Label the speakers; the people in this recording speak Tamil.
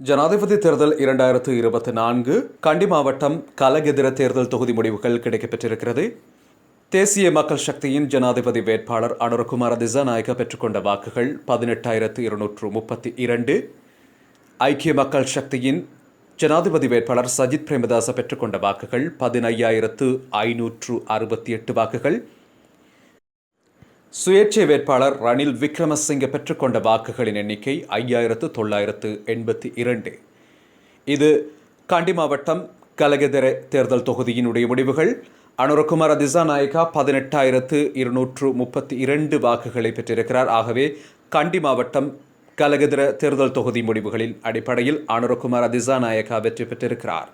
Speaker 1: ஜனாதிபதி தேர்தல் இரண்டாயிரத்து இருபத்தி நான்கு கண்டி மாவட்டம் கலகெதிர தேர்தல் தொகுதி முடிவுகள் கிடைக்கப்பெற்றிருக்கிறது. தேசிய மக்கள் சக்தியின் ஜனாதிபதி வேட்பாளர் அனுரகுமார திசாநாயக்க பெற்றுக்கொண்ட வாக்குகள் பதினெட்டாயிரத்து இருநூற்று முப்பத்தி இரண்டு. ஐக்கிய மக்கள் சக்தியின் ஜனாதிபதி வேட்பாளர் சஜித் பிரேமதாச பெற்றுக்கொண்ட வாக்குகள் பதினையாயிரத்து ஐநூற்று அறுபத்தி எட்டு வாக்குகள். சுயேட்சை வேட்பாளர் ரணில் விக்ரமசிங்க பெற்றுக்கொண்ட வாக்குகளின் எண்ணிக்கை ஐயாயிரத்து தொள்ளாயிரத்து எண்பத்தி இரண்டு. இது காண்டி மாவட்டம் கலகெதர தேர்தல் தொகுதியினுடைய முடிவுகள். அனுரகுமார திசாநாயக்கா பதினெட்டாயிரத்து இருநூற்று முப்பத்தி இரண்டு வாக்குகளை பெற்றிருக்கிறார். ஆகவே கண்டி மாவட்டம் கலகெதிர தேர்தல் தொகுதி முடிவுகளின் அடிப்படையில் அனுரகுமார திசாநாயக்கா வெற்றி பெற்றிருக்கிறார்.